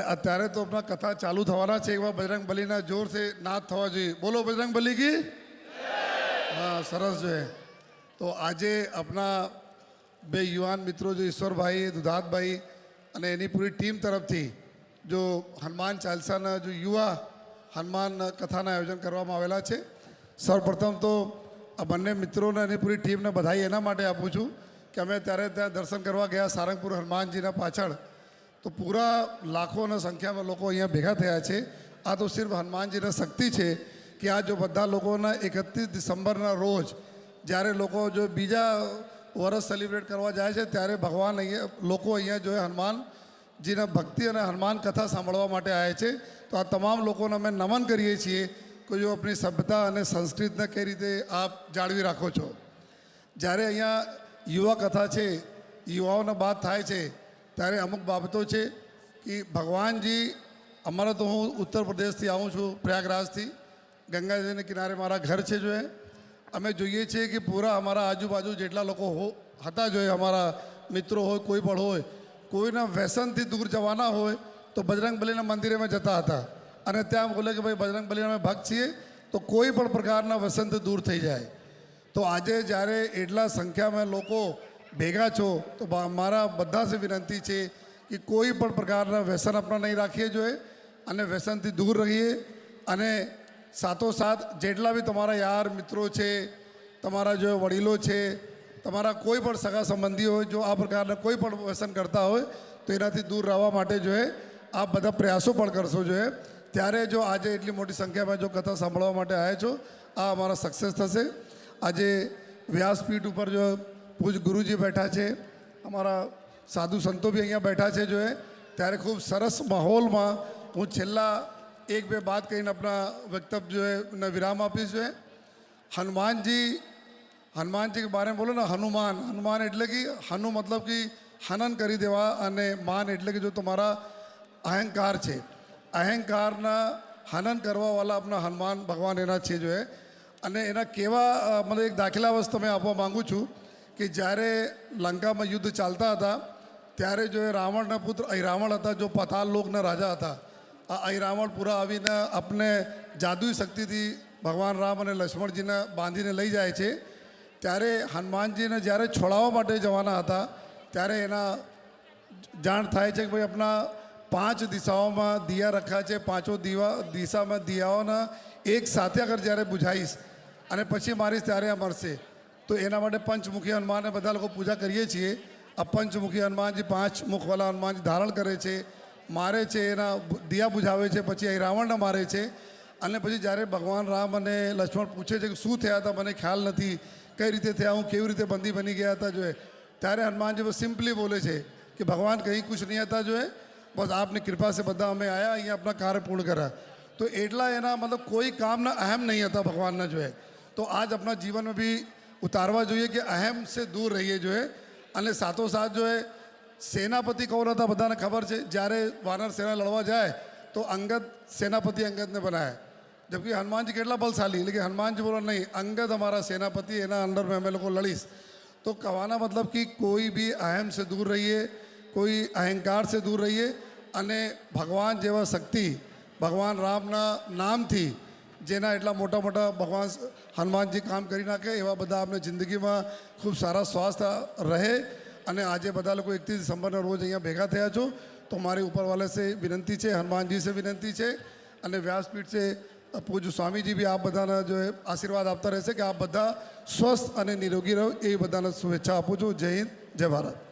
અત્યારે તો આપણા કથા ચાલુ થવાના છે. એવા બજરંગ બલીના જોરથી નાદ થવા જોઈએ. બોલો બજરંગ બલી કી? હા, સરસ છે તો આજે આપણા બે યુવાન મિત્રો જો ઈશ્વરભાઈ, દુધાતભાઈ અને એની પૂરી ટીમ તરફથી જો હનુમાન ચાલસાના જો યુવા હનુમાન કથાના આયોજન કરવામાં આવેલા છે. સૌપ્રથમ તો આ બંને મિત્રોને અને પૂરી ટીમને બધાઈ એના માટે આપું છું કે અમે ત્યારે ત્યાં દર્શન કરવા ગયા સારંગપુર હનુમાનજીના પાછળ. તો પૂરા લાખોના સંખ્યામાં લોકો અહીંયા ભેગા થયા છે. આ તો સિર્ફ હનુમાનજીની શક્તિ છે કે આ જો બધા લોકોના એકત્રીસ ડિસેમ્બરના રોજ જ્યારે લોકો જો બીજા વર્ષ સેલિબ્રેટ કરવા જાય છે ત્યારે ભગવાન અહીંયા લોકો અહીંયા જો હનુમાનજીના ભક્તિ અને હનુમાન કથા સાંભળવા માટે આવે છે. તો આ તમામ લોકોને અમે નમન કરીએ છીએ કે જો આપણી સભ્યતા અને સંસ્કૃતિને કઈ રીતે આપ જાળવી રાખો છો. જ્યારે અહીંયા યુવા કથા છે, યુવાઓને વાત થાય છે ત્યારે અમુક બાબતો છે કે ભગવાનજી, અમારા તો હું ઉત્તર પ્રદેશથી આવું છું, પ્રયાગરાજથી. ગંગાજીના કિનારે મારા ઘર છે જો અમે જોઈએ છીએ કે પૂરા અમારા આજુબાજુ જેટલા લોકો હો, હતા જોઈએ અમારા મિત્રો હોય, કોઈ પણ હોય, કોઈના વ્યસનથી દૂર જવાના હોય, તો બજરંગ બલીના મંદિરે અમે જતા હતા. અને ત્યાં બોલે કે ભાઈ, બજરંગ બલીના અમે ભક્ત છીએ, તો કોઈ પણ પ્રકારના વ્યસનથી દૂર થઈ જાય. તો આજે જ્યારે એટલા સંખ્યામાં લોકો ભેગા છો, તો મારા બધા સે વિનંતી છે કે કોઈ પણ પ્રકારના વ્યસન આપણે નહીં રાખીએ જોઈએ અને વ્યસનથી દૂર રહીએ અને સાથોસાથ જેટલા બી તમારા યાર મિત્રો છે, તમારા જો વડીલો છે, તમારા કોઈ પણ સગા સંબંધી હોય, જો આ પ્રકારના કોઈ પણ વ્યસન કરતા હોય, તો એનાથી દૂર રહેવા માટે જોઈએ આ બધા પ્રયાસો પણ કરશો જોઈએ ત્યારે જો આજે એટલી મોટી સંખ્યામાં જો કથા સાંભળવા માટે આવ્યા છો, આ અમારા સક્સેસ થશે. આજે વ્યાસપીઠ ઉપર જો પૂજ ગુરુજી બેઠા છે. અમારા સાધુ સંતો બી અહીંયા બેઠા છે જોએ ત્યારે ખૂબ સરસ માહોલમાં હું છેલ્લા એક બે વાત કરીને આપણા વક્તવ્ય જોએ વિરામ આપીશ જોઈએ હનુમાનજી હનુમાનજી બારે બોલો ને હનુમાન. હનુમાન એટલે કે હનુ મતલબ કે હનન કરી દેવા અને માન એટલે કે જો તમારા અહંકાર છે. અહંકારના હનન કરવાવાળા આપણા હનુમાન ભગવાન એના છે જોએ અને એના કેવા મને એક દાખલા વસ્તુ મેં આપવા માગું છું. કે જ્યારે લંકામાં યુદ્ધ ચાલતા હતા, ત્યારે જો એ રાવણના પુત્ર રાવણ હતા, જો પથાલ લોકના રાજા હતા, આ અહીરાવણ પૂરા આવીને આપને જાદુઈ શક્તિથી ભગવાન રામ અને લક્ષ્મણજીને બાંધીને લઈ જાય છે. ત્યારે હનુમાનજીને જ્યારે છોડાવવા માટે જવાના હતા, ત્યારે એના જાણ થાય છે કે ભાઈ આપણા પાંચ દિશાઓમાં દિયા રખ્યા છે, પાંચો દીવા, દિશામાં દિયાઓના એક સાથે અગર જ્યારે બુઝાઈશ અને પછી મારીશ ત્યારે આ મળશે તો એના માટે પંચમુખી હનુમાનને બધા લોકો પૂજા કરીએ છીએ. આ પંચમુખી હનુમાનજી પાંચ મુખવાળા હનુમાનજી ધારણ કરે છે. મારે છે એના દિયા બુઝાવે છે, પછી અહીં રાવણને મારે છે. અને પછી જ્યારે ભગવાન રામ અને લક્ષ્મણ પૂછે છે કે શું થયા હતા, મને ખ્યાલ નથી. કઈ રીતે થયા, હું કેવી રીતે બંદી બની ગયા હતા જોએ ત્યારે હનુમાનજી સિમ્પલી બોલે છે કે ભગવાન કંઈ કુછ નહીં હતા જોએ બસ આપની કૃપા સે બધા અમે આવ્યા અહીંયા આપણા કાર્ય પૂર્ણ કર્યા. તો એટલા એના મતલબ કોઈ કામના અહેમ નહીં હતા ભગવાનના જોએ તો આજ આપણા જીવનમાં બી ઉતારવા જોઈએ કે અહેમ સે દૂર રહીએ જોઈએ. અને સાથોસાથ જો એ સેનાપતિ કોણ હતા બધાને ખબર છે? જ્યારે વાનર સેના લડવા જાય, તો અંગત સેનાપતિ અંગતને બનાયા જબકિ હનુમાનજી કેટલા બલશાલી લેકિન હનુમાનજી બોલો, નહીં અંગત અમારા સેનાપતિ, એના અંડરમાં અમે લોકો લડીશ. તો કહેવાના મતલબ કે કોઈ બી અહેમ સે દૂર રહીએ, કોઈ અહંકાર સે દૂર રહીએ, અને ભગવાન જેવા શક્તિ, ભગવાન રામના નામથી જેના એટલા મોટા મોટા ભગવાન હનુમાનજી કામ કરી નાખે, એવા બધા આપણે જિંદગીમાં ખૂબ સારા સ્વાસ્થ્ય રહે. અને આજે બધા લોકો એકત્રીસ ડિસેમ્બરના રોજ અહીંયા ભેગા થયા છો. તો મારી ઉપરવાલે સે વિનંતી છે, હનુમાનજી સે વિનંતી છે, અને વ્યાસપીઠ છે પૂજ સ્વામીજી બી આપ બધાના જો આશીર્વાદ આપતા રહેશે કે આપ બધા સ્વસ્થ અને નિરોગી રહો. એ બધાને શુભેચ્છા આપું છું. જય હિન્દ, જય ભારત.